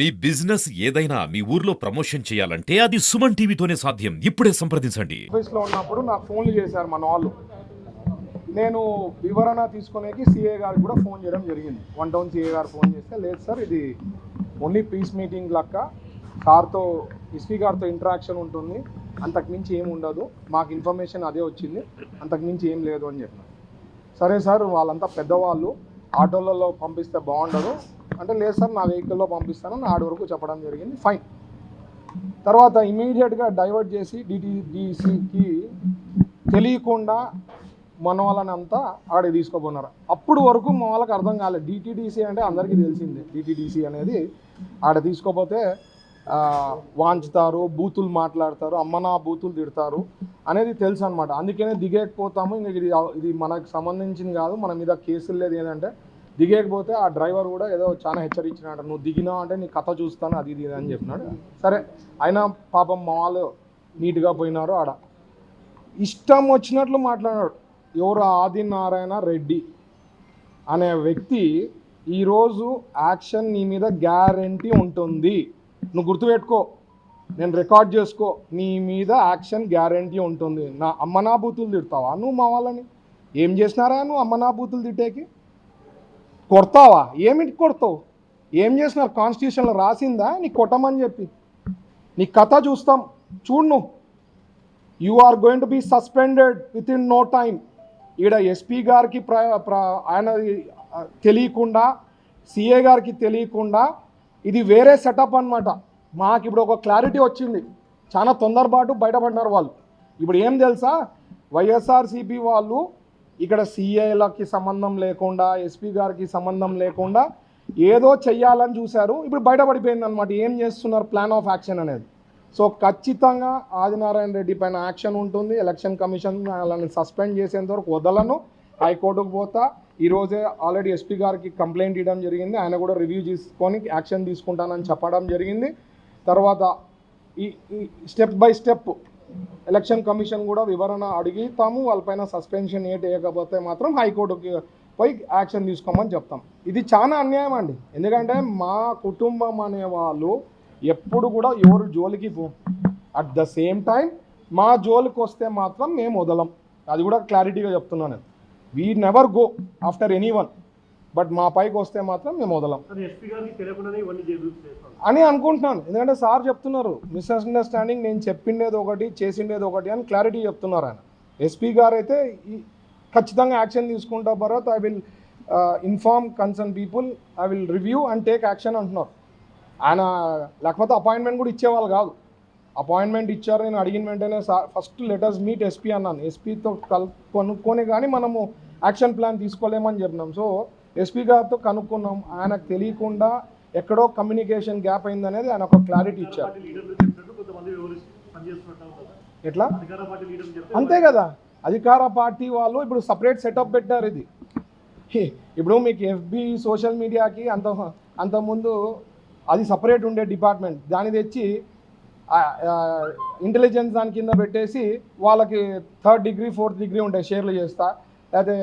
మీ business ఏదైనా మీ ఊర్లో promotion చేయాలంటే అది సుమన్ టీవీతోనే సాధ్యం. ఇప్పుడే సంప్రదించండి. ఆఫీస్లో ఉన్నప్పుడు నాకు ఫోన్లు చేశారు మన వాళ్ళు. నేను వివరణ తీసుకునేకి సిఏ గారు కూడా ఫోన్ చేయడం జరిగింది. వన్ టౌన్ సిఏ గారు ఫోన్ చేస్తే లేదు సార్ ఇది ఓన్లీ పీస్ మీటింగ్ లెక్క. సార్తో ఎస్పీ గారితో ఇంటరాక్షన్ ఉంటుంది. అంతకుమించి ఏమి ఉండదు. మాకు ఇన్ఫర్మేషన్ అదే వచ్చింది. అంతకుమించి ఏం లేదు అని చెప్పిన. సరే సార్ వాళ్ళంతా పెద్దవాళ్ళు. ఆటోలలో పంపిస్తే బాగుండదు. అంటే లేదు సార్ నా వెహికల్లో పంపిస్తానని ఆడి వరకు చెప్పడం జరిగింది ఫైన్. తర్వాత ఇమీడియట్గా డైవర్ట్ చేసి డిటిడిసికి తెలియకుండా మన వాళ్ళని అంతా ఆడ తీసుకోపోన్నారు అప్పుడు వరకు మా వాళ్ళకి అర్థం కాలేదు డిటిడిసి అంటే అందరికీ తెలిసిందే. డిటిడిసి అనేది ఆడ తీసుకోపోతే వాంచుతారు బూతులు మాట్లాడతారు అమ్మ నా బూతులు తిడతారు అనేది తెలుసు అనమాట అందుకనే దిగేకపోతాము. ఇంక ఇది ఇది మనకు సంబంధించింది కాదు. మన మీద కేసులు లేదు. ఏంటంటే దిగేకపోతే ఆ డ్రైవర్ కూడా ఏదో చాలా హెచ్చరించినాడు నువ్వు దిగినా అంటే నీ కథ చూస్తాను అది ఇది అని చెప్పినాడు. సరే అయినా పాపం మా వాళ్ళు నీట్గా పోయినారు ఆడ. ఇష్టం వచ్చినట్లు మాట్లాడాడు. ఎవరు ఆదినారాయణ రెడ్డి అనే వ్యక్తి ఈరోజు యాక్షన్ నీ మీద గ్యారంటీ ఉంటుంది. నువ్వు గుర్తుపెట్టుకో నేను రికార్డ్ చేసుకో నీ మీద యాక్షన్ గ్యారంటీ ఉంటుంది. నా అమ్మనా బూతులు తిడతావా నువ్వు మా వాళ్ళని? ఏం చేసినారా నువ్వు అమ్మనా బూతులు తిట్టేకి? కొడతావా? ఏమిటి కొడతావు? ఏం చేసినారు కాన్స్టిట్యూషన్లో రాసిందా? నీకు కొట్టమని చెప్పి. నీ కథ చూస్తాం. చూడు నువ్వు you are going to be suspended within no time ఈడ ఎస్పీ గారికి ప్ర ప్ర ఆయన తెలియకుండా సిఏ గారికి తెలియకుండా ఇది వేరే సెటప్ అన్నమాట. మాకు ఇప్పుడు ఒక క్లారిటీ వచ్చింది. చాలా తొందరపాటు బయటపడినారు వాళ్ళు. ఇప్పుడు ఏం తెలుసా? వైఎస్ఆర్సిపి వాళ్ళు ఇక్కడ సిఐలకి సంబంధం లేకుండా ఎస్పీ గారికి సంబంధం లేకుండా ఏదో చెయ్యాలని చూశారు. ఇప్పుడు బయటపడిపోయింది అనమాట ఏం చేస్తున్నారు? ప్లాన్ ఆఫ్ యాక్షన్ అనేది. సో ఖచ్చితంగా ఆదినారాయణ రెడ్డి పైన యాక్షన్ ఉంటుంది. ఎలక్షన్ కమిషన్ వాళ్ళని సస్పెండ్ చేసేంత వరకు వదలను. హైకోర్టుకు పోతా. ఈరోజే ఆల్రెడీ ఎస్పీ గారికి కంప్లైంట్ ఇవ్వడం జరిగింది. ఆయన కూడా రివ్యూ తీసుకొని యాక్షన్ తీసుకుంటానని చెప్పడం జరిగింది. తర్వాత ఈ step by step election commission కూడా వివరణ అడిగి తాము వాళ్ళపైన సస్పెన్షన్ ఏటి వేయకపోతే మాత్రం హైకోర్టుకి పోయి యాక్షన్ తీసుకోమని చెప్తాం. ఇది చాలా అన్యాయం అండి. ఎందుకంటే మా కుటుంబం అనే వాళ్ళు ఎప్పుడు కూడా ఎవరు జోలికి పో అట్ ద సేమ్ టైం మా జోలికి వస్తే మాత్రం మేము వదలం. అది కూడా క్లారిటీగా చెప్తున్నాను we never go after anyone but మా పైకి వస్తే మాత్రం మేము వదలం. అని అనుకుంటున్నాను. ఎందుకంటే సార్ చెప్తున్నారు మిస్అండర్స్టాండింగ్ నేను చెప్పిండేది ఒకటి చేసిండేది ఒకటి అని క్లారిటీ చెప్తున్నారు ఆయన. ఎస్పీ గారు అయితే ఖచ్చితంగా యాక్షన్ తీసుకుంటా Bharat I will inform concern people I will review and take action అంటున్నారు. ఆయన లేకపోతే అపాయింట్మెంట్ కూడా ఇచ్చేవాళ్ళు కాదు. అపాయింట్మెంట్ ఇచ్చారు నేను అడిగిన వెంటనే sir first letters meet SP అన్నాను. ఎస్పీతో కల్ కొనుక్కొని కానీ మనము యాక్షన్ ప్లాన్ తీసుకోలేమని చెప్పినాం. సో ఎస్పీ గారితో కనుక్కున్నాం. ఆయనకు తెలియకుండా ఎక్కడో కమ్యూనికేషన్ గ్యాప్ అయిందనేది ఆయన ఒక క్లారిటీ ఇచ్చారు. ఎట్లా? అంతే కదా. అధికార పార్టీ వాళ్ళు ఇప్పుడు సపరేట్ సెటప్ పెట్టారు ఇది. హే, ఇప్పుడు మీకు ఎఫ్బి సోషల్ మీడియాకి అంత అంతకుముందు అది సపరేట్ ఉండే డిపార్ట్మెంట్. దాన్ని తెచ్చి ఇంటెలిజెన్స్ దాని కింద పెట్టేసి వాళ్ళకి థర్డ్ డిగ్రీ ఫోర్త్ డిగ్రీ ఉంటాయి షేర్లు చేస్తా. లేకపోతే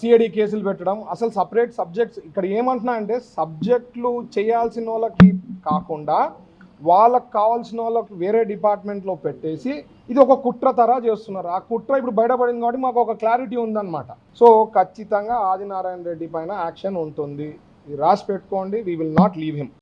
సిఐడి కేసులు పెట్టడం. అసలు సపరేట్ సబ్జెక్ట్స్ ఇక్కడ ఏమంటున్నా అంటే సబ్జెక్టులు చేయాల్సిన వాళ్ళకి కాకుండా వాళ్ళకి కావాల్సిన వాళ్ళకి వేరే డిపార్ట్మెంట్లో పెట్టేసి ఇది ఒక కుట్ర తరా చేస్తున్నారు. ఆ కుట్ర ఇప్పుడు బయటపడింది కాబట్టి మాకు ఒక క్లారిటీ ఉందన్నమాట. సో ఖచ్చితంగా ఆదినారాయణ రెడ్డి పైన యాక్షన్ ఉంటుంది. ఇది రాసి పెట్టుకోండి. We will not leave him